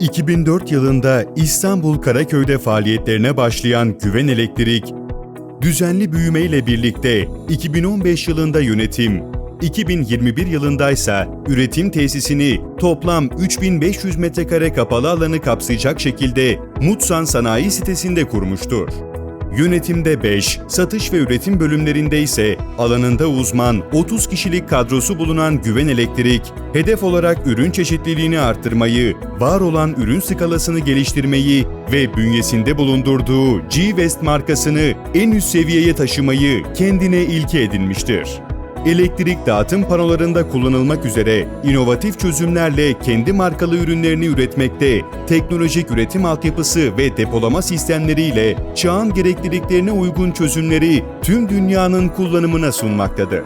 2004 yılında İstanbul Karaköy'de faaliyetlerine başlayan Güven Elektrik, düzenli büyümeyle birlikte 2015 yılında yönetim, 2021 yılındaysa üretim tesisini toplam 3500 metrekare kapalı alanı kapsayacak şekilde Mutsan Sanayi sitesinde kurmuştur. Yönetimde 5, satış ve üretim bölümlerinde ise alanında uzman 30 kişilik kadrosu bulunan Güven Elektrik, hedef olarak ürün çeşitliliğini arttırmayı, var olan ürün skalasını geliştirmeyi ve bünyesinde bulundurduğu G-West markasını en üst seviyeye taşımayı kendine ilke edinmiştir elektrik dağıtım panolarında kullanılmak üzere inovatif çözümlerle kendi markalı ürünlerini üretmekte, teknolojik üretim altyapısı ve depolama sistemleriyle çağın gerekliliklerine uygun çözümleri tüm dünyanın kullanımına sunmaktadır.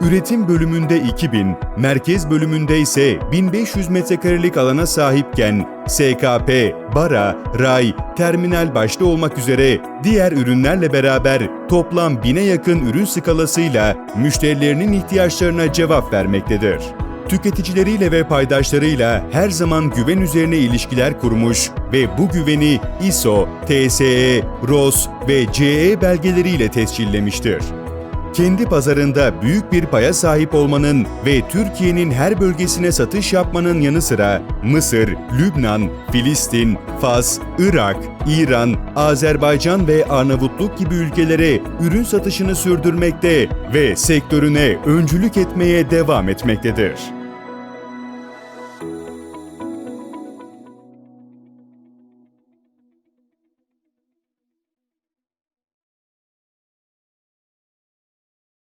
Üretim bölümünde 2000, merkez bölümünde ise 1500 metrekarelik alana sahipken SKP, bara, ray, terminal başta olmak üzere diğer ürünlerle beraber toplam 1000'e yakın ürün skalasıyla müşterilerinin ihtiyaçlarına cevap vermektedir. Tüketicileriyle ve paydaşlarıyla her zaman güven üzerine ilişkiler kurmuş ve bu güveni ISO, TSE, ROS ve CE belgeleriyle tescillemiştir kendi pazarında büyük bir paya sahip olmanın ve Türkiye'nin her bölgesine satış yapmanın yanı sıra Mısır, Lübnan, Filistin, Fas, Irak, İran, Azerbaycan ve Arnavutluk gibi ülkelere ürün satışını sürdürmekte ve sektörüne öncülük etmeye devam etmektedir.